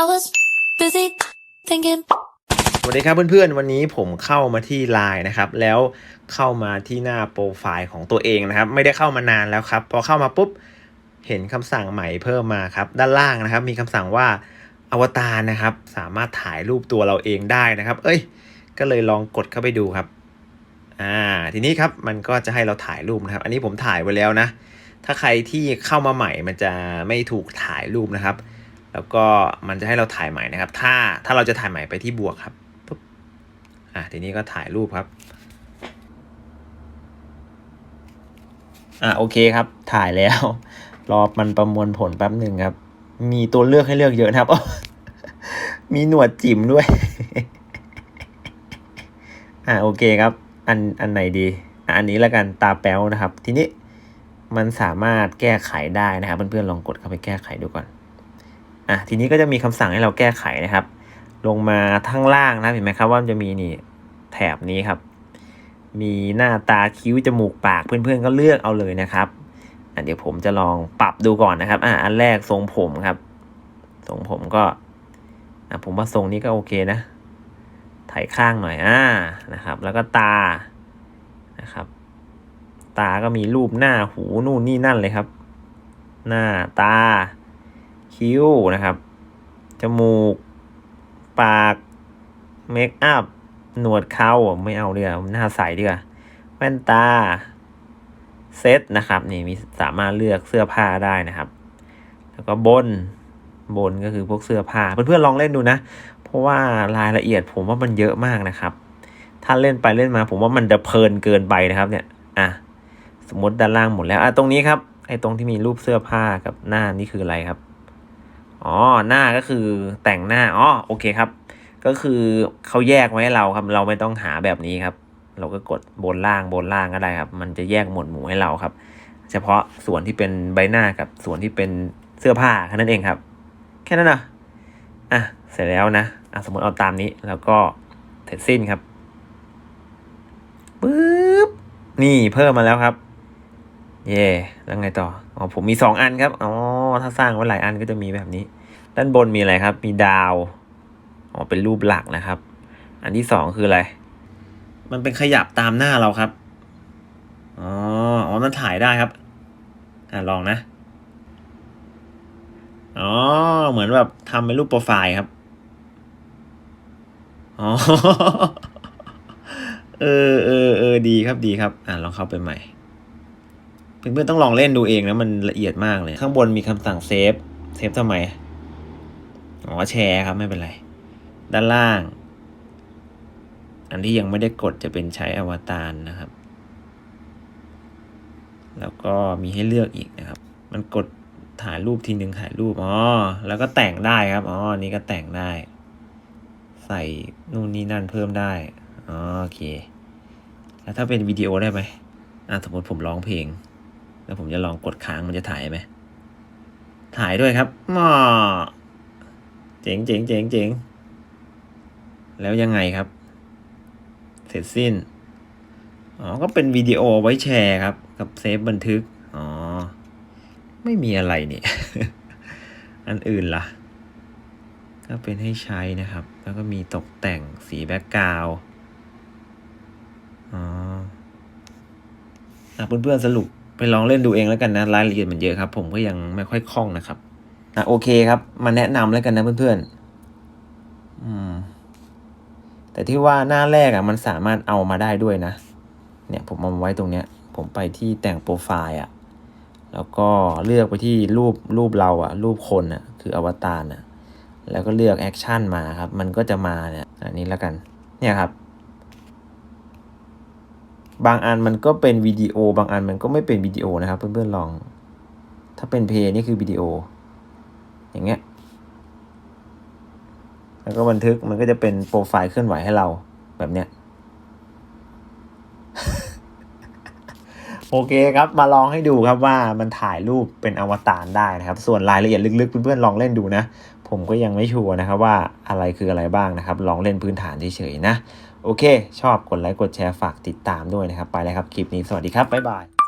I was busy thinking. สวัสดีครับเพื่อนๆ วันนี้ผมเข้ามาที่ไลน์นะครับ แล้วเข้ามาที่หน้าโปรไฟล์ของตัวเองนะครับ ไม่ได้เข้ามานานแล้วครับ พอเข้ามาปุ๊บ เห็นคำสั่งใหม่เพิ่มมาครับ ด้านล่างนะครับ มีคำสั่งว่าอวตารนะครับ สามารถถ่ายรูปตัวเราเองได้นะครับ เอ้ย ก็เลยลองกดเข้าไปดูครับ อ่า ทีนี้ครับ มันก็จะให้เราถ่ายรูปนะครับ อันนี้ผมถ่ายไว้แล้วนะ ถ้าใครที่เข้ามาใหม่มันจะไม่ถูกถ่ายรูปนะครับ แล้วก็มันจะให้เราถ่ายใหม่นะครับ ถ้าถ้าเราจะถ่ายใหม่ไปที่บวกครับปุ๊บอะทีนี้ก็ถ่ายรูปครับอะโอเคครับ ถ่ายแล้ว รอมันประมวลผลแป๊บหนึ่งครับ มีตัวเลือกให้เลือกเยอะนะครับ มีหนวดจิ๋มด้วย อะโอเคครับ อันอันไหนดีอะอันนี้แล้วกันตาแป๊วนะครับ ทีนี้มันสามารถแก้ไขได้นะครับ เพื่อนๆลองกดเข้าไปแก้ไขดูก่อน อะทีนี้ก็จะมีคำสั่งให้เราแก้ไขนะครับ ลงมาข้งล่างนะเห็นไหมครับว่ามันจะมีนี่แถบนี้ครับ มีหน้าตาคิ้วจมูกปากเพื่อนๆก็เลือกเอาเลยนะครับอะเดี๋ยวผมจะลองปรับดูก่อนนะครับอะอันแรกทรงผมครับ ทรงผมก็อะผมว่าทรงนี้ก็โอเคนะถ่ายข้างหน่อยอ่านะครับ แล้วก็ตานะครับ ตาก็มีรูปหน้าหูนู่นนี่นั่นเลยครับ หน้าตา คิ้วนะครับ จมูก ปาก เมคอัพ หนวดเขาไม่เอาเดียวาหน้าใสดีกว่าแว่นตา เซตนะครับ นี่มีสามารถเลือกเสื้อผ้าได้นะครับ แล้วก็บนบนก็คือพวกเสื้อผ้า เพื่อนๆลองเล่นดูนะ เพราะว่ารายละเอียดผมว่ามันเยอะมากนะครับ ถ้าเล่นไปเล่นมาผมว่ามันจะเพลินเกินไปนะครับ เนี่ย อะ สมมติด้านล่างหมดแล้ว อะตรงนี้ครับ ไอ้ตรงที่มีรูปเสื้อผ้ากับหน้านี่คืออะไรครับ อ๋อหน้าก็คือแต่งหน้าอ๋อโอเคครับ ก็คือเขาแยกไว้ให้เราครับ เราไม่ต้องหาแบบนี้ครับ เราก็กดบนล่างบนล่างก็ได้ครับ มันจะแยกหมวดหมู่ให้เราครับ เฉพาะส่วนที่เป็นใบหน้ากับส่วนที่เป็นเสื้อผ้าแค่นั้นเองครับ แค่นั้นนะอะเสร็จแล้วนะอะสมมติเอาตามนี้แล้วก็เสร็จสิ้นครับปึ๊บนี่เพิ่มมาแล้วครับ เย่แล้วไงต่อ อ๋อ ผมมีสองอันครับ อ๋อ ถ้าสร้างไว้หลายอันก็จะมีแบบนี้ ด้านบนมีอะไรครับ มีดาว อ๋อ เป็นรูปหลักนะครับ อันที่สองคืออะไร มันเป็นขยับตามหน้าเราครับ อ๋อ อ๋อ มันถ่ายได้ครับ อ่าลองนะ อ๋อ เหมือนแบบทำเป็นรูปโปรไฟล์ครับ อ๋อ เออเออเออดีครับ ดีครับ อ่าลองเข้าไปใหม่ เพื่อนๆต้องลองเล่นดูเองนะมันละเอียดมากเลย ข้างบนมีคำสั่งเซฟ เซฟทำไม อ๋อแชร์ครับไม่เป็นไร ด้านล่าง อันที่ยังไม่ได้กดจะเป็นใช้อวตารนะครับ แล้วก็มีให้เลือกอีกนะครับ มันกดถ่ายรูปทีหนึ่งถ่ายรูป อ๋อ แล้วก็แต่งได้ครับ อ๋อนนี้ก็แต่งได้ ใส่นู่นนี่นั่นเพิ่มได้ อ๋อ โอเค แล้วถ้าเป็นวิดีโอได้ไหมอะสมมติผมร้องเพลง แล้วผมจะลองกดค้างมันจะถ่ายไหมถ่ายด้วยครับมอเจ๋งเจ๋งเจ๋งเจ๋งแล้วยังไงครับ เสร็จสิ้น อ๋อ ก็เป็นวิดีโอไว้แชร์ครับ กับเซฟบันทึก อ๋อ ไม่มีอะไรเนี่ยอันอื่นล่ะ ก็เป็นให้ใช้นะครับ แล้วก็มีตกแต่งสีแบ็กกราวอ๋อเพื่อนๆสรุป ไปลองเล่นดูเองแล้วกันนะรายละเอียดมันเยอะครับ ผมก็ยังไม่ค่อยคล่องนะครับอะโอเคครับ มาแนะนำแล้วกันนะเพื่อนๆอืมแต่ที่ว่าหน้าแรกอะ มันสามารถเอามาได้ด้วยนะ เนี่ยผมเอามาไว้ตรงเนี้ย ผมไปที่แต่งโปรไฟล์อะแล้วก็เลือกไปที่รูปรูปเราอะรูปคนอะคืออวตารอะแล้วก็เลือกแอคชั่นมาครับ มันก็จะมาเนี่ยอันนี้แล้วกัน เนี่ยครับ บางอันมันก็เป็นวิดีโอ บางอันมันก็ไม่เป็นวิดีโอนะครับ เพื่อนๆลอง ถ้าเป็นเพลย์นี่คือวิดีโอ อย่างเงี้ย แล้วก็บันทึกมันก็จะเป็นโปรไฟล์เคลื่อนไหวให้เราแบบเนี้ย โอเคครับ มาลองให้ดูครับว่ามันถ่ายรูปเป็นอวตารได้นะครับ ส่วนรายละเอียดลึกๆเพื่อนๆลองเล่นดูนะ ผมก็ยังไม่ชัวร์นะครับว่าอะไรคืออะไรบ้างนะครับ ลองเล่นพื้นฐานเฉยๆนะ โอเค ชอบกดไลค์กดแชร์ฝากติดตามด้วยนะครับ ไปแล้วครับ คลิปนี้สวัสดีครับ บ๊ายบาย